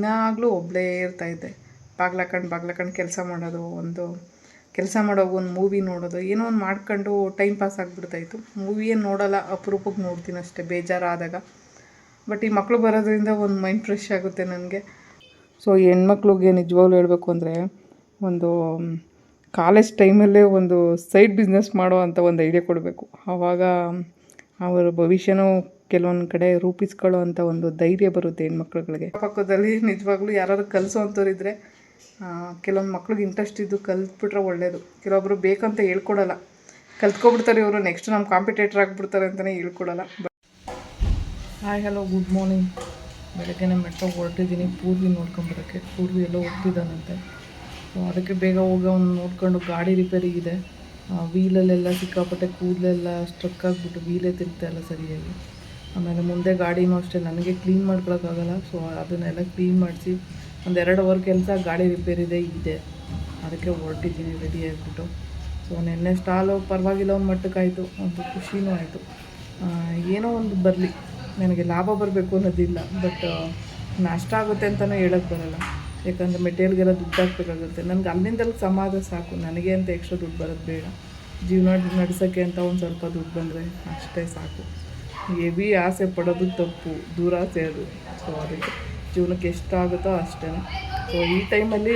ದಿನಾಗಲೂ ಒಬ್ಬಳೇ ಇರ್ತಾಯಿದ್ದೆ ಬಾಗ್ಲಾಕಂಡು ಬಾಗ್ಲಾಕಂಡು ಕೆಲಸ ಮಾಡೋದು, ಒಂದು ಕೆಲಸ ಮಾಡೋ ಒಂದು ಮೂವಿ ನೋಡೋದು, ಏನೋ ಒಂದು ಮಾಡ್ಕೊಂಡು ಟೈಮ್ ಪಾಸ್ ಆಗಿಬಿಡ್ತಾಯಿತ್ತು. ಮೂವಿ ಏನು ನೋಡೋಲ್ಲ ಅಪರೂಪಕ್ಕೆ ನೋಡ್ತೀನಿ ಅಷ್ಟೇ, ಬೇಜಾರಾದಾಗ. ಬಟ್ ಈ ಮಕ್ಕಳು ಬರೋದ್ರಿಂದ ಒಂದು ಮೈಂಡ್ ಫ್ರೆಶ್ ಆಗುತ್ತೆ ನನಗೆ. ಸೊ ಹೆಣ್ಮಕ್ಳಿಗೆ ನಿಜವಾಗ್ಲೂ ಹೇಳಬೇಕು ಅಂದರೆ, ಒಂದು ಕಾಲೇಜ್ ಟೈಮಲ್ಲೇ ಒಂದು ಸೈಡ್ ಬಿಸ್ನೆಸ್ ಮಾಡೋ ಅಂತ ಒಂದು ಐಡಿಯಾ ಕೊಡಬೇಕು. ಆವಾಗ ಅವರ ಭವಿಷ್ಯನೂ ಕೆಲವೊಂದು ಕಡೆ ರೂಪಿಸ್ಕೊಳ್ಳೋ ಅಂತ ಒಂದು ಧೈರ್ಯ ಬರುತ್ತೆ ಹೆಣ್ಮಕ್ಳುಗಳಿಗೆ. ಪಕ್ಕದಲ್ಲಿ ನಿಜವಾಗ್ಲೂ ಯಾರಾದ್ರು ಕಲಿಸೋವಂಥವ್ರಿದ್ರೆ ಕೆಲವೊಂದು ಮಕ್ಳಿಗೆ ಇಂಟ್ರೆಸ್ಟ್ ಇದ್ದು ಕಲ್ತ್ಬಿಟ್ರೆ ಒಳ್ಳೆಯದು ಕೆಲವೊಬ್ಬರು ಬೇಕಂತ ಹೇಳ್ಕೊಡಲ್ಲ. ಕಲ್ತ್ಕೊಬಿಡ್ತಾರೆ ಇವರು ನೆಕ್ಸ್ಟ್ ನಮ್ಮ ಕಾಂಪಿಟೇಟರ್ ಆಗಿಬಿಡ್ತಾರೆ ಅಂತಲೇ ಹೇಳ್ಕೊಡಲ್ಲ. ಹಾಯ್ ಹಲೋ ಗುಡ್ ಮಾರ್ನಿಂಗ್ ಬೆಳಗ್ಗೆ ಮೆಟ್ರೋ ಹೊರಟಿದ್ದೀನಿ. ಪೂರ್ವಿ ನೋಡ್ಕೊಂಬರೋಕ್ಕೆ. ಪೂರ್ವಿ ಎಲ್ಲೋ ಹೋಗ್ತಿದ್ದಾನಂತೆ. ಸೊ ಅದಕ್ಕೆ ಬೇಗ ಹೋಗಿ ಅವ್ನು ನೋಡ್ಕೊಂಡು ಗಾಡಿ ರಿಪೇರಿ ಇದೆ. ವೀಲಲ್ಲೆಲ್ಲ ಸಿಕ್ಕಾಪಟ್ಟೆ ಕೂದಲೆಲ್ಲ ಸ್ಟ್ರಕ್ ಆಗಿಬಿಟ್ಟು ವೀಲೇ ತಿರ್ತಾ ಇಲ್ಲ ಸರಿಯಾಗಿ. ಆಮೇಲೆ ಮುಂದೆ ಗಾಡಿನೂ ಅಷ್ಟೇ, ನನಗೆ ಕ್ಲೀನ್ ಮಾಡ್ಕೊಳಕ್ಕಾಗಲ್ಲ ಸೊ ಅದನ್ನೆಲ್ಲ ಕ್ಲೀನ್ ಮಾಡಿಸಿ ಒಂದು ಎರಡು ಅವರ್ ಕೆಲಸ ಗಾಡಿ ರಿಪೇರಿದೆ ಇದೆ ಅದಕ್ಕೆ ಹೊರಟಿದ್ದೀನಿ ರೆಡಿ ಆಗಿಬಿಟ್ಟು. ಸೊ ನಿನ್ನೆ ಸ್ಟಾಲು ಪರವಾಗಿಲ್ಲ, ಒಂದು ಮಟ್ಟಕ್ಕಾಯಿತು, ಒಂದು ಖುಷಿನೂ ಆಯಿತು. ಏನೋ ಒಂದು ಬರಲಿ. ನನಗೆ ಲಾಭ ಬರಬೇಕು ಅನ್ನೋದಿಲ್ಲ ಬಟ್ ನಷ್ಟ ಆಗುತ್ತೆ ಅಂತಲೂ ಹೇಳೋಕ್ಕೆ ಬರಲ್ಲ. ಯಾಕಂದರೆ ಮೆಟೀರಿಯಲ್ಗೆಲ್ಲ ದುಡ್ಡು ಹಾಕ್ಬೇಕಾಗುತ್ತೆ. ನನಗೆ ಅಲ್ಲಿಂದಲೂ ಸಮಾಧ ಸಾಕು. ನನಗೆ ಅಂತ ಎಕ್ಸ್ಟ್ರಾ ದುಡ್ಡು ಬರೋದು ಬೇಡ. ಜೀವನ ನಡೆಸೋಕ್ಕೆ ಅಂತ ಒಂದು ಸ್ವಲ್ಪ ದುಡ್ಡು ಬಂದರೆ ಅಷ್ಟೇ ಸಾಕು. ಹೆವಿ ಆಸೆ ಪಡೋದು ತಪ್ಪು, ದುರಾಸೆ ಅದು. ಸೊ ಅದಕ್ಕೆ ಜೀವನಕ್ಕೆ ಎಷ್ಟಾಗುತ್ತೋ ಅಷ್ಟೇ ಸೊ ಈ ಟೈಮಲ್ಲಿ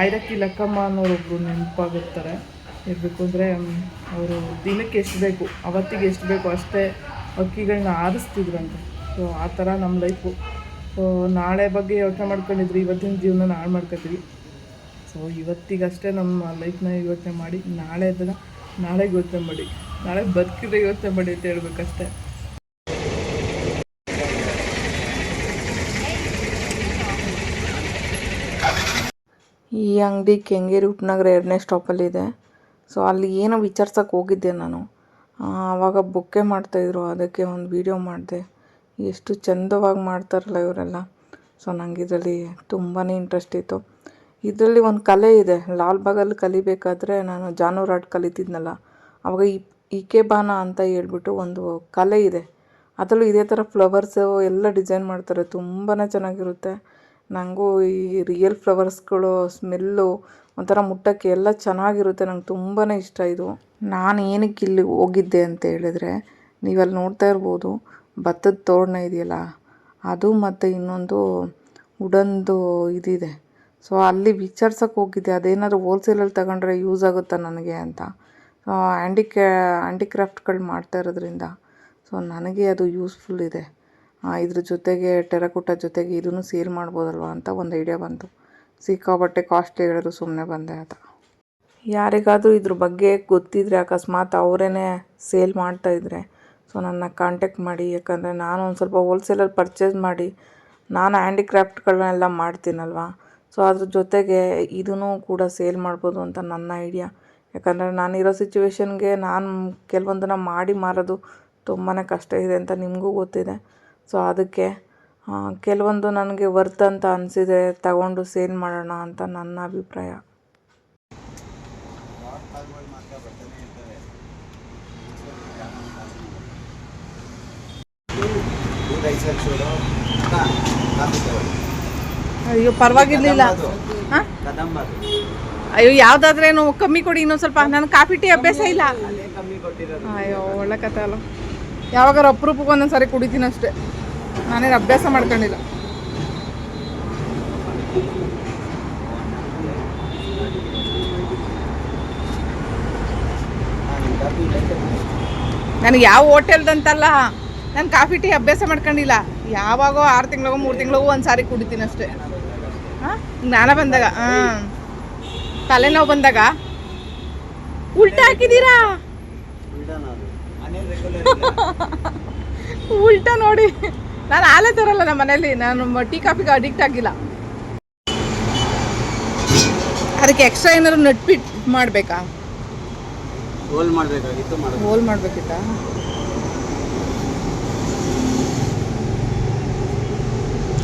ಆಯ್ರಕ್ಕಿ ಲಕ್ಕಮ್ಮ ಅನ್ನೋರೊಬ್ಬರು ನೆನಪಾಗುತ್ತಾರೆ ಇರಬೇಕು ಅಂದರೆ ಅವರು ದಿನಕ್ಕೆ ಎಷ್ಟು ಬೇಕು, ಅವತ್ತಿಗೆ ಎಷ್ಟು ಬೇಕು ಅಷ್ಟೇ ಅಕ್ಕಿಗಳನ್ನ ಆರಿಸ್ತಿದ್ರಂತೆ. ಸೊ ಆ ಥರ ನಮ್ಮ ಲೈಫು ಸೊ ನಾಳೆ ಬಗ್ಗೆ ಯೋಚನೆ ಮಾಡ್ಕೊಂಡಿದ್ರಿ, ಇವತ್ತಿನ ಜೀವನ ಹಾಳು ಮಾಡ್ಕೊತೀವಿ. ಸೊ ಇವತ್ತಿಗಷ್ಟೇ ನಮ್ಮ ಲೈಫ್ನ ಯೋಚನೆ ಮಾಡಿ, ನಾಳೆ ಅದನ್ನು ನಾಳೆ ಯೋಚನೆ ಮಾಡಿ. ನಾಳೆ ಬದುಕಿದ್ರೆ ಯೋಚನೆ ಮಾಡಿ ಅಂತ ಹೇಳ್ಬೇಕಷ್ಟೇ. ಈ ಅಂಗಡಿ ಕೆಂಗೇರಿ ಉಪನಗರ ಎರಡನೇ ಸ್ಟಾಪಲ್ಲಿದೆ. ಸೊ ಅಲ್ಲಿ ಏನೋ ವಿಚಾರ್ಸಕ್ಕೆ ಹೋಗಿದ್ದೆ ನಾನು. ಆವಾಗ ಬುಕ್ಕೆ ಮಾಡ್ತಾಯಿದ್ರು ಅದಕ್ಕೆ ಒಂದು ವಿಡಿಯೋ ಮಾಡಿದೆ. ಎಷ್ಟು ಚಂದವಾಗಿ ಮಾಡ್ತಾರಲ್ಲ ಇವರೆಲ್ಲ. ಸೊ ನನಗೆ ಇದರಲ್ಲಿ ತುಂಬಾ ಇಂಟ್ರೆಸ್ಟ್ ಇತ್ತು. ಇದರಲ್ಲಿ ಒಂದು ಕಲೆ ಇದೆ. ಲಾಲ್ಬಾಗಲ್ಲಿ ಕಲಿಬೇಕಾದ್ರೆ ನಾನು ಜಾನುವಾರು ಆಟ ಕಲಿತಿದ್ನಲ್ಲ. ಆವಾಗ ಈ ಇಕೆಬಾನ ಅಂತ ಹೇಳ್ಬಿಟ್ಟು ಒಂದು ಕಲೆ ಇದೆ. ಅದರಲ್ಲೂ ಇದೇ ಥರ ಫ್ಲವರ್ಸು ಎಲ್ಲ ಡಿಸೈನ್ ಮಾಡ್ತಾರೆ. ತುಂಬಾ ಚೆನ್ನಾಗಿರುತ್ತೆ. ನನಗೂ ಈ ರಿಯಲ್ ಫ್ಲವರ್ಸ್ಗಳು, ಸ್ಮೆಲ್ಲು ಒಂಥರ ಮುಟ್ಟಕ್ಕೆ ಎಲ್ಲ ಚೆನ್ನಾಗಿರುತ್ತೆ. ನಂಗೆ ತುಂಬಾ ಇಷ್ಟ ಇದು. ನಾನು ಏನಕ್ಕೆ ಇಲ್ಲಿ ಹೋಗಿದ್ದೆ ಅಂತ ಹೇಳಿದ್ರೆ, ನೀವಲ್ಲಿ ನೋಡ್ತಾ ಇರ್ಬೋದು, ಭತ್ತದ ತೋರಣ ಇದೆಯಲ್ಲ, ಅದು ಮತ್ತು ಇನ್ನೊಂದು ವುಡನ್ದು ಇದಿದೆ. ಸೊ ಅಲ್ಲಿ ವಿಚಾರ್ಸಕ್ಕೆ ಹೋಗಿದ್ದೆ. ಅದೇನಾದ್ರು ಹೋಲ್ಸೇಲಲ್ಲಿ ತಗೊಂಡ್ರೆ ಯೂಸ್ ಆಗುತ್ತಾ ನನಗೆ ಅಂತ. ಸೊ ಆ್ಯಂಡಿಕ್ರಾಫ್ಟ್ಗಳು ಮಾಡ್ತಾ ಇರೋದ್ರಿಂದ. ಸೊ ನನಗೆ ಅದು ಯೂಸ್ಫುಲ್ ಇದೆ. ಇದ್ರ ಜೊತೆಗೆ, ಟೆರಕೋಟ ಜೊತೆಗೆ ಇದನ್ನು ಸೇಲ್ ಮಾಡ್ಬೋದಲ್ವ ಅಂತ ಒಂದು ಐಡಿಯಾ ಬಂತು. ಸಿಕ್ಕಾಪಟ್ಟೆ ಕಾಸ್ಟ್ಲಿ ಹೇಳಿದ್ರು ಸುಮ್ಮನೆ ಬಂದೆ ಆತ ಯಾರಿಗಾದರೂ ಇದ್ರ ಬಗ್ಗೆ ಗೊತ್ತಿದ್ರೆ ಅಕಸ್ಮಾತ್ ಅವರೇ ಸೇಲ್ ಮಾಡ್ತಾಯಿದ್ರೆ ಸೊ ನನ್ನ ಕಾಂಟ್ಯಾಕ್ಟ್ ಮಾಡಿ, ಯಾಕಂದರೆ ನಾನು ಒಂದು ಸ್ವಲ್ಪ ಹೋಲ್ಸೇಲಲ್ಲಿ ಪರ್ಚೇಸ್ ಮಾಡಿ, ನಾನು ಹ್ಯಾಂಡಿಕ್ರಾಫ್ಟ್ಗಳನ್ನೆಲ್ಲ ಮಾಡ್ತೀನಲ್ವ? ಸೊ ಅದ್ರ ಜೊತೆಗೆ ಇದನ್ನು ಕೂಡ ಸೇಲ್ ಮಾಡ್ಬೋದು ಅಂತ ನನ್ನ ಐಡಿಯಾ ಯಾಕಂದರೆ ನಾನಿರೋ ಸಿಚುವೇಶನ್ಗೆ ನಾನು ಕೆಲವೊಂದನ್ನು ಮಾಡಿ ಮಾರೋದು ತುಂಬಾ ಕಷ್ಟ ಇದೆ ಅಂತ ನಿಮಗೂ ಗೊತ್ತಿದೆ. ಸೊ ಅದಕ್ಕೆ ಕೆಲವೊಂದು ನನಗೆ ವರ್ತ್ ಅಂತ ಅನಿಸಿದೆ ತಗೊಂಡು ಸೇಲ್ ಮಾಡೋಣ ಅಂತ ನನ್ನ ಅಭಿಪ್ರಾಯ. ಅಯ್ಯೋ ಪರವಾಗಿರ್ಲಿಲ್ಲ. ಹಾಂ? ಅಯ್ಯೋ, ಯಾವ್ದಾದ್ರೇನು ಕಮ್ಮಿ ಕೊಡಿ, ಇನ್ನೊಂದು ಸ್ವಲ್ಪ. ನನಗೆ ಕಾಫಿ, ಟೀ ಅಭ್ಯಾಸ ಇಲ್ಲ. ಅಯ್ಯೋ, ಒಳ್ಳೆ ಕಥೆ ಅಲ್ಲ ಯಾವಾಗ ಅಪರೂಪಕ್ಕೆ ಒಂದೊಂದು ಸಾರಿ ಕುಡಿತೀನಿ ಅಷ್ಟೇ. ನಾನೇನು ಅಭ್ಯಾಸ ಮಾಡ್ಕೊಂಡಿಲ್ಲ. ನನಗೆ ಯಾವ ಹೋಟೆಲ್ದಂತಲ್ಲ, ನಾನು ಕಾಫಿ, ಟೀ ಅಭ್ಯಾಸ ಮಾಡ್ಕೊಂಡಿಲ್ಲ. ಯಾವಾಗೋ ಆರು ತಿಂಗಳಿಗೋ, ಮೂರು ತಿಂಗಳಿಗೋ ಒಂದು ಸಾರಿ ಕುಡಿತೀನಿ ಅಷ್ಟೇ. ಹಾಂ? ಜ್ಞಾನ ಬಂದಾಗ, ಹಾಂ. ತಲೆನೋವು ಬಂದಾಗ ಉಲ್ಟಾ ಹಾಕಿದ್ದೀರಾ? ಉಲ್ಟಾ ನೋಡಿ. ನಾನು ಆಲೇ ತರಲ್ಲ ನಮ್ಮ ಮನೇಲಿ ನಾನು ಟೀ ಕಾಫಿಗೆ ಅಡಿಕ್ಟ್ ಆಗಿಲ್ಲ. ಅದಕ್ಕೆ ಎಕ್ಸ್ಟ್ರಾ ಏನಾದ್ರು ನಟ್ಬಿಟ್ ಮಾಡಬೇಕಾ? ಹೋಲ್ ಮಾಡಬೇಕಾಗಿತ್ತು ಹೋಲ್ ಮಾಡಬೇಕಿತ್ತ?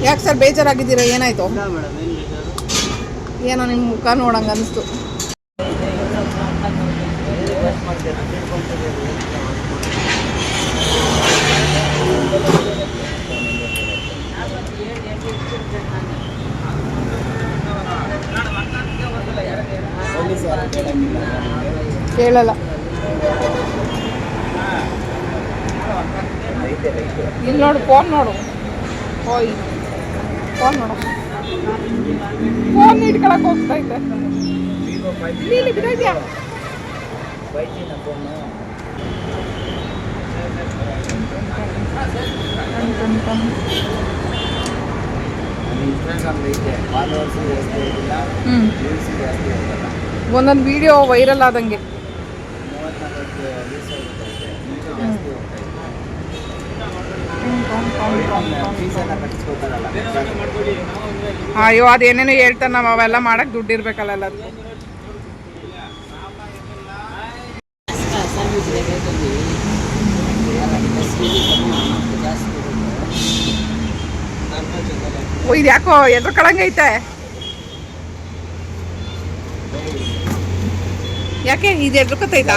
ಯಾಕೆ ಸರ್ ಬೇಜಾರಾಗಿದ್ದೀರಾ? ಏನಾಯ್ತು? ಏನೋ ನಿಮ್ಮ ಮುಖ ನೋಡಂಗ ಅನಿಸ್ತು. ಕೇಳಲ್ಲ. ಇಲ್ಲಿ ನೋಡು ಫೋನ್ ನೋಡು. ಹೋಯ್ ಫೋನ್ ನೋಡು. ಫೋನ್ ಇಟ್ಕೊಳಕ್ ಹೋಗ್ತಾ ಇದ್ದೆ. ಹ್ಮ್. ಒಂದೊಂದು ವಿಡಿಯೋ ವೈರಲ್ ಆದಂಗೆ. ಅಯ್ಯೋ ಅದೇನೇನೋ ಹೇಳ್ತಾರೆ ನಾವು ಅವೆಲ್ಲ ಮಾಡಕ್ ದುಡ್ಡು ಇರ್ಬೇಕಲ್ಲ ಓ ಇದು ಯಾಕೋ ಎದ್ರ ಕಳಂಗೈತೆ? ಯಾಕೆ ಇದು ಎದ್ರಕತ್ತೈತಾ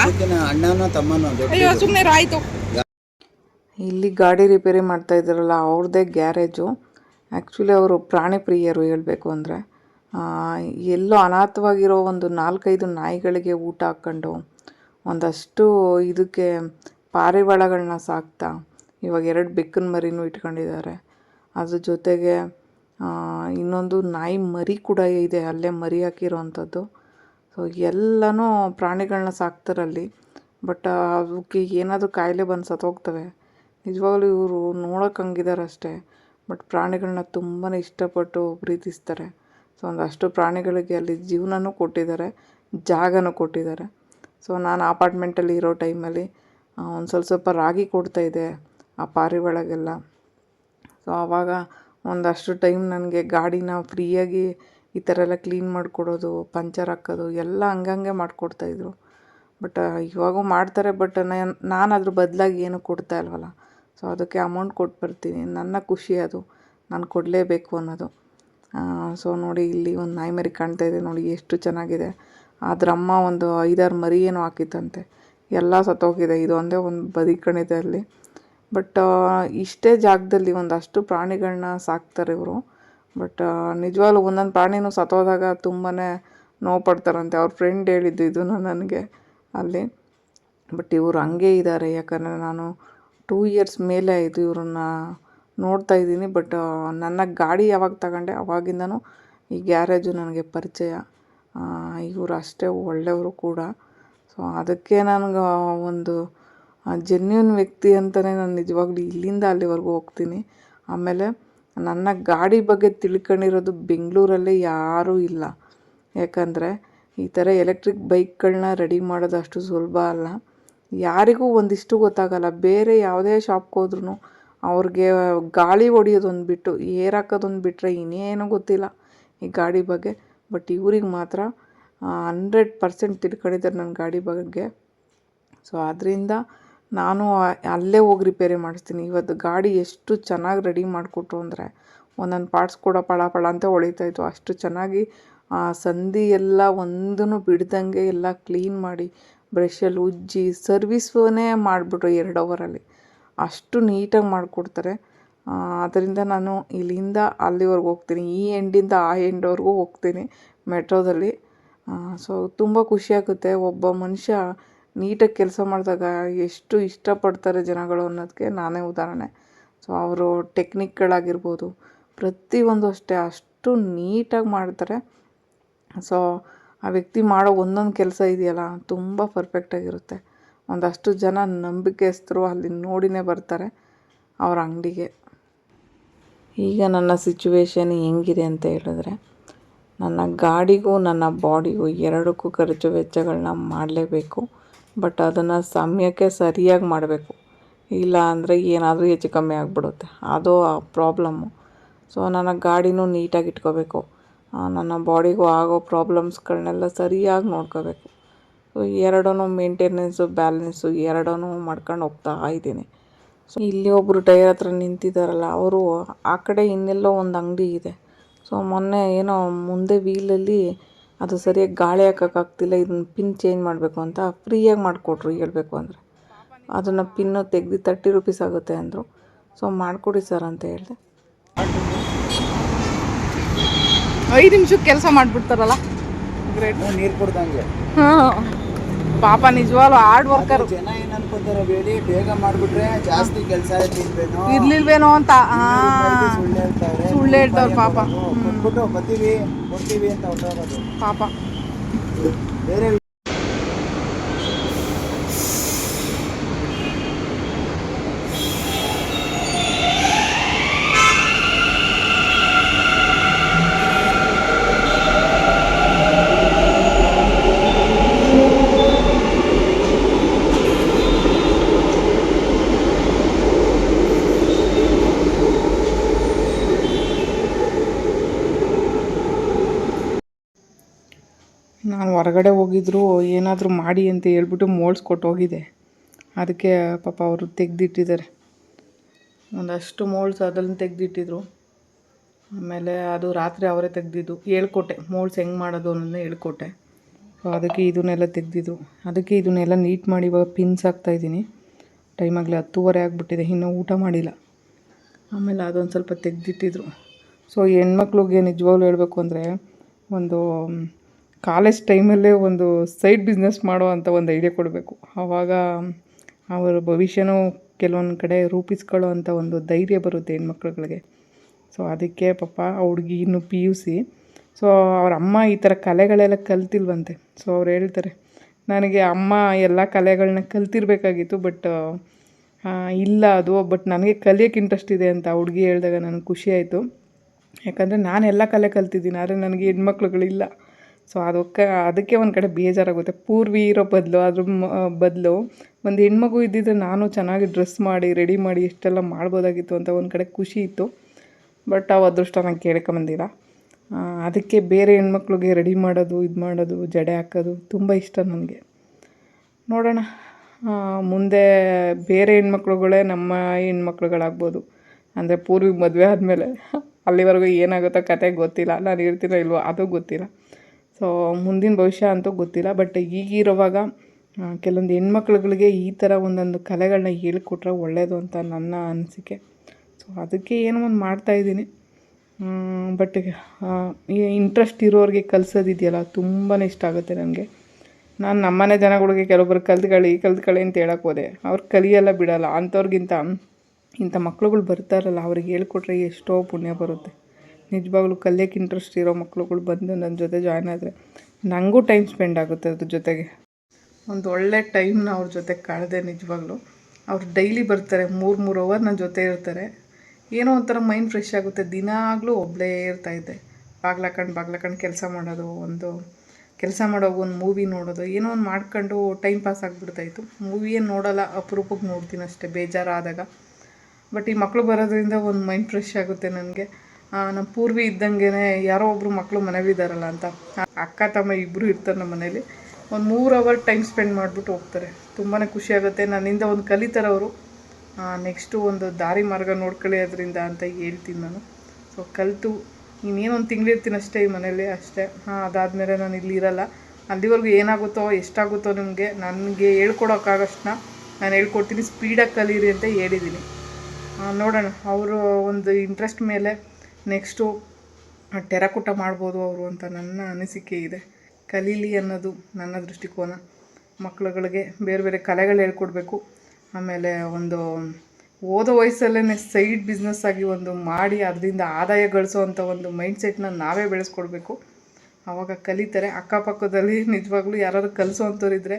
ಅಣ್ಣನ ತಮ್ಮನ ಅಯ್ಯೋ ಸುಮ್ಮನೆ ಆಯಿತು. ಇಲ್ಲಿ ಗಾಡಿ ರಿಪೇರಿ ಮಾಡ್ತಾ ಇದ್ದಾರಲ್ಲ ಅವ್ರದ್ದೇ ಗ್ಯಾರೇಜು. ಆ್ಯಕ್ಚುಲಿ ಅವರು ಪ್ರಾಣಿ ಪ್ರಿಯರು ಹೇಳಬೇಕು ಅಂದರೆ. ಎಲ್ಲೋ ಅನಾಥವಾಗಿರೋ ಒಂದು ನಾಲ್ಕೈದು ನಾಯಿಗಳಿಗೆ ಊಟ ಹಾಕ್ಕೊಂಡು ಒಂದಷ್ಟು ಇದಕ್ಕೆ ಪಾರಿವಾಳಗಳನ್ನ ಸಾಕ್ತಾ ಇವಾಗ ಎರಡು ಬೆಕ್ಕನ ಮರಿನೂ ಇಟ್ಕೊಂಡಿದ್ದಾರೆ. ಅದ್ರ ಜೊತೆಗೆ ಇನ್ನೊಂದು ನಾಯಿ ಮರಿ ಕೂಡ ಇದೆ, ಅಲ್ಲೇ ಮರಿ ಹಾಕಿರೋ ಅಂಥದ್ದು ಸೊ ಎಲ್ಲನೂ ಪ್ರಾಣಿಗಳನ್ನ ಸಾಕ್ತಾರಲ್ಲಿ ಬಟ್ ಅದಕ್ಕೆ ಏನಾದರೂ ಕಾಯಿಲೆ ಬಂದು ಸತ್ತೋಗ್ತವೆ. ನಿಜವಾಗ್ಲೂ ಇವರು ನೋಡೋಕೆ ಹಂಗಿದ್ದಾರೆ ಅಷ್ಟೇ. ಬಟ್ ಪ್ರಾಣಿಗಳನ್ನ ತುಂಬಾ ಇಷ್ಟಪಟ್ಟು ಪ್ರೀತಿಸ್ತಾರೆ. ಸೊ, ಒಂದಷ್ಟು ಪ್ರಾಣಿಗಳಿಗೆ ಅಲ್ಲಿ ಜೀವನನೂ ಕೊಟ್ಟಿದ್ದಾರೆ, ಜಾಗನೂ ಕೊಟ್ಟಿದ್ದಾರೆ. ಸೊ, ನಾನು ಅಪಾರ್ಟ್ಮೆಂಟಲ್ಲಿ ಇರೋ ಟೈಮಲ್ಲಿ ಒಂದು ಸ್ವಲ್ಪ ಸ್ವಲ್ಪ ರಾಗಿ ಕೊಡ್ತಾ ಇದೆ ಆ ಪಾರಿವಾಳಗೆಲ್ಲ ಸೊ, ಆವಾಗ ಒಂದಷ್ಟು ಟೈಮ್ ನನಗೆ ಗಾಡಿನ ಫ್ರೀಯಾಗಿ ಈ ಥರ ಎಲ್ಲ ಕ್ಲೀನ್ ಮಾಡಿಕೊಡೋದು, ಪಂಚರ್ ಹಾಕೋದು ಎಲ್ಲ ಹಂಗಂಗೆ ಮಾಡಿಕೊಡ್ತಾಯಿದ್ರು ಬಟ್ ಇವಾಗೂ ಮಾಡ್ತಾರೆ, ಬಟ್ ನಾನು ಅದ್ರ ಬದಲಾಗಿ ಏನು ಕೊಡ್ತಾ ಇಲ್ವಲ್ಲ. ಸೊ ಅದಕ್ಕೆ ಅಮೌಂಟ್ ಕೊಟ್ಟು ಬರ್ತೀನಿ. ನನ್ನ ಖುಷಿ ಅದು. ನಾನು ಕೊಡಲೇಬೇಕು ಅನ್ನೋದು. ಸೊ ನೋಡಿ ಇಲ್ಲಿ ಒಂದು ನಾಯಿ ಮರಿ ಕಾಣ್ತಾ ಇದೆ. ನೋಡಿ ಎಷ್ಟು ಚೆನ್ನಾಗಿದೆ. ಆದ್ರೆ ಅಮ್ಮ ಒಂದು ಐದಾರು ಮರಿ ಏನೋ ಹಾಕಿತ್ತಂತೆ. ಎಲ್ಲ ಸತ್ತೋಗಿದೆ. ಇದು ಒಂದೇ ಒಂದು ಬದಿಕಣಿದೆ ಅಲ್ಲಿ. ಬಟ್ ಇಷ್ಟೇ ಜಾಗದಲ್ಲಿ ಒಂದಷ್ಟು ಪ್ರಾಣಿಗಳನ್ನ ಸಾಕ್ತಾರೆ ಇವರು. ಬಟ್ ನಿಜವಾಗ್ಲೂ ಒಂದೊಂದು ಪ್ರಾಣಿನೂ ಸತ್ತೋದಾಗ ತುಂಬಾ ನೋವು ಪಡ್ತಾರಂತೆ. ಅವ್ರ ಫ್ರೆಂಡ್ ಹೇಳಿದ್ದು ಇದನ್ನು ನನಗೆ ಅಲ್ಲಿ. ಬಟ್ ಇವರು ಹಂಗೆ ಇದ್ದಾರೆ ಯಾಕಂದರೆ ನಾನು ಟೂ ಇಯರ್ಸ್ ಮೇಲೆ ಆಯಿತು ಇವ್ರನ್ನ ನೋಡ್ತಾ ಇದ್ದೀನಿ ಬಟ್ ನನ್ನ ಗಾಡಿ ಯಾವಾಗ ತಗೊಂಡೆ ಅವಾಗಿಂದನೂ ಈ ಗ್ಯಾರೇಜು ನನಗೆ ಪರಿಚಯ. ಇವರು ಅಷ್ಟೇ ಒಳ್ಳೆಯವರು ಕೂಡ. ಸೊ ಅದಕ್ಕೆ ನನಗೆ ಒಂದು ಜೆನ್ಯೂನ್ ವ್ಯಕ್ತಿ ಅಂತಲೇ ನಾನು ನಿಜವಾಗ್ಲೂ ಇಲ್ಲಿಂದ ಅಲ್ಲಿವರೆಗೂ ಹೋಗ್ತೀನಿ. ಆಮೇಲೆ ನನ್ನ ಗಾಡಿ ಬಗ್ಗೆ ತಿಳ್ಕೊಂಡಿರೋದು ಬೆಂಗಳೂರಲ್ಲೇ ಯಾರೂ ಇಲ್ಲ. ಯಾಕಂದರೆ ಈ ಥರ ಎಲೆಕ್ಟ್ರಿಕ್ ಬೈಕ್ಗಳನ್ನ ರೆಡಿ ಮಾಡೋದು ಅಷ್ಟು ಸುಲಭ ಅಲ್ಲ. ಯಾರಿಗೂ ಒಂದಿಷ್ಟು ಗೊತ್ತಾಗಲ್ಲ. ಬೇರೆ ಯಾವುದೇ ಶಾಪ್ಗೆ ಹೋದ್ರೂ ಅವ್ರಿಗೆ ಗಾಳಿ ಹೊಡಿಯೋದೊಂದು ಬಿಟ್ಟು, ಏರ್ ಹಾಕೋದೊಂದು ಬಿಟ್ಟರೆ ಇನ್ನೇನೂ ಗೊತ್ತಿಲ್ಲ ಈ ಗಾಡಿ ಬಗ್ಗೆ. ಬಟ್ ಇವ್ರಿಗೆ ಮಾತ್ರ ಹಂಡ್ರೆಡ್ ಪರ್ಸೆಂಟ್ ತಿಳ್ಕೊಂಡಿದ್ದಾರೆ ನನ್ನ ಗಾಡಿ ಬಗ್ಗೆ. ಸೊ ಅದರಿಂದ ನಾನು ಅಲ್ಲೇ ಹೋಗಿ ರಿಪೇರಿ ಮಾಡಿಸ್ತೀನಿ. ಇವತ್ತು ಗಾಡಿ ಎಷ್ಟು ಚೆನ್ನಾಗಿ ರೆಡಿ ಮಾಡಿಕೊಟ್ರು ಅಂದರೆ, ಒಂದೊಂದು ಪಾರ್ಟ್ಸ್ ಕೂಡ ಪಳ ಪಳ ಅಂತ ಹೊಳಿತಾಯಿತ್ತು ಅಷ್ಟು ಚೆನ್ನಾಗಿ, ಆ ಸಂಧಿ ಎಲ್ಲ ಒಂದೂ ಬಿಡ್ದಂಗೆ ಎಲ್ಲ ಕ್ಲೀನ್ ಮಾಡಿ ಬ್ರಷಲ್ಲಿ ಉಜ್ಜಿ ಸರ್ವಿಸ್ನೇ ಮಾಡಿಬಿಟ್ರು ಎರಡು ಅವರಲ್ಲಿ. ಅಷ್ಟು ನೀಟಾಗಿ ಮಾಡಿಕೊಡ್ತಾರೆ. ಅದರಿಂದ ನಾನು ಇಲ್ಲಿಂದ ಅಲ್ಲಿವರೆಗೂ ಹೋಗ್ತೀನಿ. ಈ ಎಂಡಿಂದ ಆ ಎಂಡ್ವರೆಗೂ ಹೋಗ್ತೀನಿ ಮೆಟ್ರೋದಲ್ಲಿ. ಸೊ, ತುಂಬ ಖುಷಿಯಾಗುತ್ತೆ ಒಬ್ಬ ಮನುಷ್ಯ ನೀಟಾಗಿ ಕೆಲಸ ಮಾಡಿದಾಗ ಎಷ್ಟು ಇಷ್ಟಪಡ್ತಾರೆ ಜನಗಳು ಅನ್ನೋದಕ್ಕೆ ನಾನೇ ಉದಾಹರಣೆ. ಸೊ, ಅವರು ಟೆಕ್ನಿಕ್ಗಳಾಗಿರ್ಬೋದು, ಪ್ರತಿಯೊಂದು ಅಷ್ಟೇ ಅಷ್ಟು ನೀಟಾಗಿ ಮಾಡ್ತಾರೆ. ಸೊ ಆ ವ್ಯಕ್ತಿ ಮಾಡೋ ಒಂದೊಂದು ಕೆಲಸ ಇದೆಯಲ್ಲ, ತುಂಬ ಪರ್ಫೆಕ್ಟಾಗಿರುತ್ತೆ ಒಂದಷ್ಟು ಜನ ನಂಬಿಕೆಸ್ತರು ಅಲ್ಲಿ ನೋಡಿನೇ ಬರ್ತಾರೆ ಅವ್ರ ಅಂಗಡಿಗೆ. ಈಗ ನನ್ನ ಸಿಚುವೇಶನ್ ಹೆಂಗಿದೆ ಅಂತ ಹೇಳಿದ್ರೆ, ನನ್ನ ಗಾಡಿಗೂ ನನ್ನ ಬಾಡಿಗೂ ಎರಡಕ್ಕೂ ಖರ್ಚು ವೆಚ್ಚಗಳನ್ನ ಮಾಡಲೇಬೇಕು ಬಟ್ ಅದನ್ನು ಸಮಯಕ್ಕೆ ಸರಿಯಾಗಿ ಮಾಡಬೇಕು. ಇಲ್ಲ ಅಂದರೆ ಏನಾದರೂ ಹೆಚ್ಚು ಕಮ್ಮಿ ಆಗಿಬಿಡುತ್ತೆ. ಅದು ಆ ಪ್ರಾಬ್ಲಮ್ಮು ಸೊ ನನ್ನ ಗಾಡಿನೂ ನೀಟಾಗಿ ಇಟ್ಕೋಬೇಕು. ನನ್ನ ಬಾಡಿಗೂ ಆಗೋ ಪ್ರಾಬ್ಲಮ್ಸ್ಗಳನ್ನೆಲ್ಲ ಸರಿಯಾಗಿ ನೋಡ್ಕೋಬೇಕು. ಸೊ ಎರಡೂ ಮೇಂಟೆನೆನ್ಸು, ಬ್ಯಾಲೆನ್ಸು ಎರಡೂ ಮಾಡ್ಕೊಂಡು ಹೋಗ್ತಾ ಇದ್ದೀನಿ. ಸೊ ಇಲ್ಲಿ ಒಬ್ಬರು ಟೈರ್ ಹತ್ರ ನಿಂತಿದ್ದಾರಲ್ಲ ಅವರು ಆ ಕಡೆ ಇನ್ನೆಲ್ಲೋ ಒಂದು ಅಂಗಡಿ ಇದೆ. ಸೊ ಮೊನ್ನೆ ಏನೋ ಮುಂದೆ ವೀಲಲ್ಲಿ ಅದು ಸರಿಯಾಗಿ ಗಾಳಿ ಹಾಕೋಕ್ಕಾಗ್ತಿಲ್ಲ ಇದನ್ನ ಪಿನ್ ಚೇಂಜ್ ಮಾಡಬೇಕು ಅಂತ ಫ್ರೀಯಾಗಿ ಮಾಡಿಕೊಟ್ರು ಹೇಳಬೇಕು ಅಂದರೆ. ಅದನ್ನು ಪಿನ್ನು ತೆಗ್ದು ತರ್ಟಿ ರುಪೀಸ್ ಆಗುತ್ತೆ ಅಂದರು. ಸೊ ಮಾಡಿಕೊಡಿ ಸರ್ ಅಂತ ಹೇಳಿದೆ. ಐದು ನಿಮಿಷಕ್ಕೆ ಕೆಲಸ ಮಾಡ್ಬಿಡ್ತಾರಲ್ಲ? ಗ್ರೇಟ್ ನೀರು ಕೊಡ್ದಂಗೆ. ಹಾಂ. ಪಾಪ ನಿಜವಾಗ್ಲೂ ಹಾರ್ಡ್ ವರ್ಕರ್ ಜನ ಏನ್ ಅನ್ಕೋತಾರ ಹೇಳಿ ಬೇಗ ಮಾಡ್ಬಿಟ್ರೆ ಜಾಸ್ತಿ ಕೆಲಸ ಇರ್ಲಿಲ್ವೇನೋ ಇರ್ಲಿಲ್ವೇನೋ ಅಂತ. ಸುಳ್ಳು ಹೇಳ್ತಾವ್ರೆ ಪಾಪ. ಕೊಟ್ಬಿಟ್ಟು ಬರ್ತೀವಿ ಕೊಡ್ತೀವಿ ಅಂತ ಹೊರಟೋಗೋದು ಪಾಪ. ಬೇರೆ ನಾನು ಹೊರಗಡೆ ಹೋಗಿದ್ರು, ಏನಾದರೂ ಮಾಡಿ ಅಂತ ಹೇಳ್ಬಿಟ್ಟು ಹೋಗಿದೆ ಹೋಗಿದ್ದೆ ಅದಕ್ಕೆ ಪಾಪ ಅವರು ತೆಗೆದಿಟ್ಟಿದ್ದಾರೆ. ಒಂದಷ್ಟು ಮೋಲ್ಸ್ ಅದನ್ನು ತೆಗೆದಿಟ್ಟಿದ್ರು. ಆಮೇಲೆ ಅದು ರಾತ್ರಿ ಅವರೇ ತೆಗೆದಿದ್ದು. ಹೇಳ್ಕೊಟ್ಟೆ ಮೋಲ್ಸ್ ಹೆಂಗೆ ಮಾಡೋದು ಅನ್ನೋದನ್ನ ಹೇಳ್ಕೊಟ್ಟೆ. ಸೊ ಅದಕ್ಕೆ ಇದನ್ನೆಲ್ಲ ತೆಗೆದಿದ್ದು. ಅದಕ್ಕೆ ಇದನ್ನೆಲ್ಲ ನೀಟ್ ಮಾಡಿ ಇವಾಗ ಪಿನ್ಸ್ ಹಾಕ್ತಾಯಿದ್ದೀನಿ ಟೈಮ್ ಆಗಲಿ ಹತ್ತೂವರೆ ಆಗಿಬಿಟ್ಟಿದೆ, ಇನ್ನೂ ಊಟ ಮಾಡಿಲ್ಲ. ಆಮೇಲೆ ಅದೊಂದು ಸ್ವಲ್ಪ ತೆಗೆದಿಟ್ಟಿದ್ರು. ಸೊ ಹೆಣ್ಮಕ್ಳಿಗೆ ನಿಜವಾಗ್ಲೂ ಹೇಳಬೇಕು ಅಂದರೆ, ಒಂದು ಕಾಲೇಜ್ ಟೈಮಲ್ಲೇ ಒಂದು ಸೈಡ್ ಬಿಸ್ನೆಸ್ ಮಾಡೋ ಅಂತ ಒಂದು ಐಡಿಯಾ ಕೊಡಬೇಕು. ಆವಾಗ ಅವರ ಭವಿಷ್ಯನೂ ಕೆಲವೊಂದು ಕಡೆ ರೂಪಿಸ್ಕೊಳ್ಳೋ ಅಂಥ ಒಂದು ಧೈರ್ಯ ಬರುತ್ತೆ ಹೆಣ್ಮಕ್ಳುಗಳಿಗೆ. ಸೊ ಅದಕ್ಕೆ ಪಾಪ ಆ ಹುಡುಗಿ ಇನ್ನು ಪಿ ಯು ಸಿ ಸೊ ಅವ್ರ ಅಮ್ಮ ಈ ಥರ ಕಲೆಗಳೆಲ್ಲ ಕಲ್ತಿಲ್ವಂತೆ. ಸೊ ಅವ್ರು ಹೇಳ್ತಾರೆ, ನನಗೆ ಅಮ್ಮ ಎಲ್ಲ ಕಲೆಗಳನ್ನ ಕಲ್ತಿರ್ಬೇಕಾಗಿತ್ತು ಬಟ್ ಇಲ್ಲ ಅದು ಬಟ್ ನನಗೆ ಕಲಿಯೋಕ್ಕೆ ಇಂಟ್ರೆಸ್ಟ್ ಇದೆ ಅಂತ ಹುಡುಗಿ ಹೇಳಿದಾಗ ನನಗೆ ಖುಷಿ ಆಯಿತು. ಯಾಕಂದರೆ ನಾನು ಎಲ್ಲ ಕಲೆ ಕಲ್ತಿದ್ದೀನಿ, ಆದರೆ ನನಗೆ ಹೆಣ್ಮಕ್ಳುಗಳಿಲ್ಲ. ಸೊ ಅದಕ್ಕೆ ಅದಕ್ಕೆ ಒಂದು ಕಡೆ ಬೇಜಾರಾಗುತ್ತೆ. ಪೂರ್ವಿ ಇರೋ ಬದಲು, ಅದ್ರ ಬದಲು ಒಂದು ಹೆಣ್ಮಗು ಇದ್ದಿದ್ರೆ ನಾನು ಚೆನ್ನಾಗಿ ಡ್ರೆಸ್ ಮಾಡಿ, ರೆಡಿ ಮಾಡಿ ಇಷ್ಟೆಲ್ಲ ಮಾಡ್ಬೋದಾಗಿತ್ತು ಅಂತ ಒಂದು ಕಡೆ ಖುಷಿ ಇತ್ತು. ಬಟ್ ಆ ಅದೃಷ್ಟ ನಂಗೆ ಕೇಳ್ಕೊಂಬಂದಿಲ್ಲ ಅದಕ್ಕೆ ಬೇರೆ ಹೆಣ್ಮಕ್ಳಿಗೆ ರೆಡಿ ಮಾಡೋದು, ಇದು ಮಾಡೋದು, ಜಡೆ ಹಾಕೋದು ತುಂಬ ಇಷ್ಟ ನನಗೆ. ನೋಡೋಣ. ಮುಂದೆ ಬೇರೆ ಹೆಣ್ಮಕ್ಳುಗಳೇ ನಮ್ಮ ಹೆಣ್ಮಕ್ಳುಗಳಾಗ್ಬೋದು. ಅಂದರೆ ಪೂರ್ವಿ ಮದುವೆ ಆದಮೇಲೆ ಅಲ್ಲಿವರೆಗೂ ಏನಾಗುತ್ತೋ ಕತೆ ಗೊತ್ತಿಲ್ಲ. ನಾನು ಇರ್ತೀನೋ ಇಲ್ವೋ ಅದು ಗೊತ್ತಿಲ್ಲ. ಸೊ, ಮುಂದಿನ ಭವಿಷ್ಯ ಅಂತೂ ಗೊತ್ತಿಲ್ಲ. ಬಟ್ ಈಗಿರುವಾಗ ಕೆಲವೊಂದು ಹೆಣ್ಮಕ್ಳುಗಳಿಗೆ ಈ ಥರ ಒಂದೊಂದು ಕಲೆಗಳನ್ನ ಹೇಳ್ಕೊಟ್ರೆ ಒಳ್ಳೆಯದು ಅಂತ ನನ್ನ ಅನಿಸಿಕೆ. ಸೊ ಅದಕ್ಕೆ ಏನೋ ಒಂದು ಮಾಡ್ತಾಯಿದ್ದೀನಿ ಬಟ್ ಇಂಟ್ರೆಸ್ಟ್ ಇರೋರಿಗೆ ಕಲಿಸೋದಿದೆಯಲ್ಲ ತುಂಬಾ ಇಷ್ಟ ಆಗುತ್ತೆ ನನಗೆ. ನಾನು ನಮ್ಮನೆ ಜನಗಳಿಗೆ ಕೆಲವೊಬ್ರು ಕಲ್ತ್ಕೊಳ್ಳಿ ಕಲ್ತ್ಕೊಳ್ಳಿ ಅಂತ ಹೇಳಕ್ಕೆ ಹೋದೆ. ಅವ್ರು ಕಲಿಯಲ್ಲ ಬಿಡಲ್ಲ. ಅಂಥವ್ರಿಗಿಂತ ಇಂಥ ಮಕ್ಳುಗಳು ಬರ್ತಾರಲ್ಲ ಅವ್ರಿಗೆ ಹೇಳ್ಕೊಟ್ರೆ ಎಷ್ಟೋ ಪುಣ್ಯ ಬರುತ್ತೆ. ನಿಜವಾಗ್ಲೂ ಕಲಿಯೋಕ್ಕೆ ಇಂಟ್ರೆಸ್ಟ್ ಇರೋ ಮಕ್ಕಳುಗಳು ಬಂದು ನನ್ನ ಜೊತೆ ಜಾಯ್ನ್ ಆದರೆ ನನಗೂ ಟೈಮ್ ಸ್ಪೆಂಡ್ ಆಗುತ್ತೆ ಅದ್ರ ಜೊತೆಗೆ. ಒಂದು ಒಳ್ಳೆ ಟೈಮ್ನ ಅವ್ರ ಜೊತೆ ಕಳೆದೆ ನಿಜವಾಗ್ಲೂ. ಅವ್ರು ಡೈಲಿ ಬರ್ತಾರೆ, ಮೂರು ಮೂರು ಅವರ್ ನನ್ನ ಜೊತೆ ಇರ್ತಾರೆ. ಏನೋ ಒಂಥರ ಮೈಂಡ್ ಫ್ರೆಶ್ ಆಗುತ್ತೆ. ದಿನಾಗಲೂ ಒಬ್ಬಳೇ ಇರ್ತಾಯಿದ್ದೆ ಬಾಗ್ಲಾಕಂಡು ಬಾಗ್ಲಾಕಂಡು ಕೆಲಸ ಮಾಡೋದು, ಒಂದು ಕೆಲಸ ಮಾಡೋ ಒಂದು ಮೂವಿ ನೋಡೋದು, ಏನೋ ಒಂದು ಮಾಡ್ಕೊಂಡು ಟೈಮ್ ಪಾಸ್ ಆಗಿಬಿಡ್ತಾಯಿತ್ತು. ಮೂವಿ ಏನು ನೋಡೋಲ್ಲ ಅಪರೂಪಕ್ಕೆ ನೋಡ್ತೀನಿ ಅಷ್ಟೇ, ಬೇಜಾರಾದಾಗ. ಬಟ್ ಈ ಮಕ್ಕಳು ಬರೋದ್ರಿಂದ ಒಂದು ಮೈಂಡ್ ಫ್ರೆಶ್ ಆಗುತ್ತೆ ನನಗೆ. ನಮ್ಮ ಪೂರ್ವಿ ಇದ್ದಂಗೆ ಯಾರೋ ಒಬ್ಬರು ಮಕ್ಕಳು ಮನೆವಿದ್ದಾರಲ್ಲ ಅಂತ. ಅಕ್ಕ, ತಮ್ಮ ಇಬ್ಬರು ಇರ್ತಾರೆ ನಮ್ಮ ಮನೇಲಿ ಒಂದು ಮೂರು ಅವರ್ ಟೈಮ್ ಸ್ಪೆಂಡ್ ಮಾಡಿಬಿಟ್ಟು ಹೋಗ್ತಾರೆ. ತುಂಬಾ ಖುಷಿ ಆಗುತ್ತೆ. ನನ್ನಿಂದ ಒಂದು ಕಲಿತಾರೆ ಅವರು. ನೆಕ್ಸ್ಟು ಒಂದು ದಾರಿ ಮಾರ್ಗ ನೋಡ್ಕೊಳ್ಳಿ ಅದರಿಂದ ಅಂತ ಹೇಳ್ತೀನಿ ನಾನು. ಸೊ ಕಲಿತು. ಇನ್ನೇನೊಂದು ತಿಂಗಳಿರ್ತೀನಿ ಅಷ್ಟೇ ಈ ಮನೇಲಿ ಅಷ್ಟೇ. ಹಾಂ, ಅದಾದಮೇಲೆ ನಾನು ಇಲ್ಲಿ ಇರಲ್ಲ. ಅಲ್ಲಿವರೆಗೂ ಏನಾಗುತ್ತೋ, ಎಷ್ಟಾಗುತ್ತೋ ನಿಮಗೆ, ನನಗೆ ಹೇಳ್ಕೊಡೋಕ್ಕಾಗಷ್ಟನ್ನ ನಾನು ಹೇಳ್ಕೊಡ್ತೀನಿ. ಸ್ಪೀಡಾಗಿ ಕಲೀರಿ ಅಂತ ಹೇಳಿದ್ದೀನಿ. ನೋಡೋಣ. ಅವರು ಒಂದು ಇಂಟ್ರೆಸ್ಟ್ ಮೇಲೆ ನೆಕ್ಸ್ಟು ಟೆರಕುಟ ಮಾಡ್ಬೋದು ಅವರು ಅಂತ ನನ್ನ ಅನಿಸಿಕೆ ಇದೆ. ಕಲೀಲಿ ಅನ್ನೋದು ನನ್ನ ದೃಷ್ಟಿಕೋನ. ಮಕ್ಕಳುಗಳಿಗೆ ಬೇರೆ ಬೇರೆ ಕಲೆಗಳು ಹೇಳ್ಕೊಡ್ಬೇಕು. ಆಮೇಲೆ ಒಂದು ಓದೋ ವಯಸ್ಸಲ್ಲೇ ಸೈಡ್ ಬಿಸ್ನೆಸ್ ಆಗಿ ಒಂದು ಮಾಡಿ ಅದರಿಂದ ಆದಾಯ ಗಳಿಸೋ ಅಂಥ ಒಂದು ಮೈಂಡ್ಸೆಟ್ನ ನಾವೇ ಬೆಳೆಸ್ಕೊಡ್ಬೇಕು. ಆವಾಗ ಕಲಿತಾರೆ. ಅಕ್ಕಪಕ್ಕದಲ್ಲಿ ನಿಜವಾಗ್ಲೂ ಯಾರಾದ್ರು ಕಲಿಸೋ ಅಂಥವ್ರಿದ್ರೆ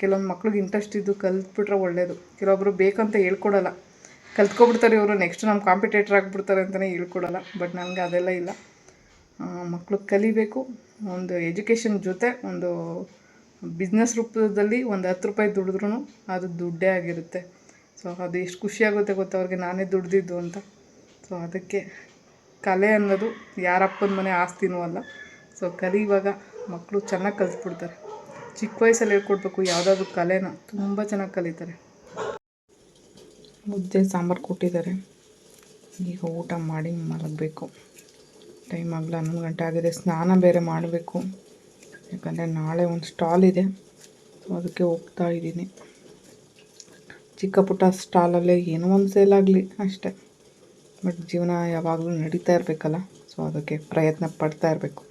ಕೆಲವೊಂದು ಮಕ್ಳಿಗೆ ಇಂಟ್ರೆಸ್ಟ್ ಇದ್ದು ಕಲ್ತ್ಬಿಟ್ರೆ ಒಳ್ಳೆಯದು ಕೆಲವೊಬ್ಬರು ಬೇಕಂತ ಹೇಳ್ಕೊಡಲ್ಲ. ಕಲ್ತ್ಕೊಬಿಡ್ತಾರೆ ಇವರು. ನೆಕ್ಸ್ಟ್ ನಮ್ಮ ಕಾಂಪಿಟೇಟರ್ ಆಗಿಬಿಡ್ತಾರೆ ಅಂತಲೇ ಹೇಳ್ಕೊಡಲ್ಲ. ಬಟ್ ನನಗೆ ಅದೆಲ್ಲ ಇಲ್ಲ. ಮಕ್ಕಳು ಕಲಿಬೇಕು. ಒಂದು ಎಜುಕೇಷನ್ ಜೊತೆ ಒಂದು ಬಿಸ್ನೆಸ್ ರೂಪದಲ್ಲಿ ಒಂದು ಹತ್ತು ರೂಪಾಯಿ ದುಡಿದ್ರೂ ಅದು ದುಡ್ಡೇ ಆಗಿರುತ್ತೆ. ಸೊ ಅದು ಎಷ್ಟು ಖುಷಿಯಾಗುತ್ತೆ ಗೊತ್ತಾ? ಅವ್ರಿಗೆ ನಾನೇ ದುಡ್ದಿದ್ದು ಅಂತ. ಸೊ ಅದಕ್ಕೆ ಕಲೆ ಅನ್ನೋದು ಯಾರಪ್ಪನ ಮನೆ ಆಸ್ತಿನೂ ಅಲ್ಲ. ಸೊ ಕಲಿಯುವಾಗ ಮಕ್ಕಳು ಚೆನ್ನಾಗಿ ಕಲಿಸ್ಬಿಡ್ತಾರೆ ಚಿಕ್ಕ ವಯಸ್ಸಲ್ಲಿ ಹೇಳ್ಕೊಡ್ಬೇಕು ಯಾವುದಾದ್ರೂ ಕಲೆನ. ತುಂಬ ಚೆನ್ನಾಗಿ ಕಲಿತಾರೆ. ಮುದ್ದೆ ಸಾಂಬಾರು ಕೊಟ್ಟಿದ್ದಾರೆ. ಈಗ ಊಟ ಮಾಡಿ ಮಲಗಬೇಕು. ಟೈಮ್ ಆಗಲ್ಲ ಹನ್ನೊಂದು ಗಂಟೆ ಆಗಿದೆ. ಸ್ನಾನ ಬೇರೆ ಮಾಡಬೇಕು. ಯಾಕಂದರೆ ನಾಳೆ ಒಂದು ಸ್ಟಾಲ್ ಇದೆ. ಸೊ ಅದಕ್ಕೆ ಹೋಗ್ತಾ ಇದ್ದೀನಿ. ಚಿಕ್ಕ ಪುಟ್ಟ ಸ್ಟಾಲಲ್ಲೇ ಏನೋ ಒಂದು ಸೇಲ್ ಆಗಲಿ ಅಷ್ಟೇ. ಬಟ್ ಜೀವನ ಯಾವಾಗಲೂ ನಡೀತಾ ಇರಬೇಕಲ್ಲ. ಸೊ ಅದಕ್ಕೆ ಪ್ರಯತ್ನ ಪಡ್ತಾ ಇರಬೇಕು.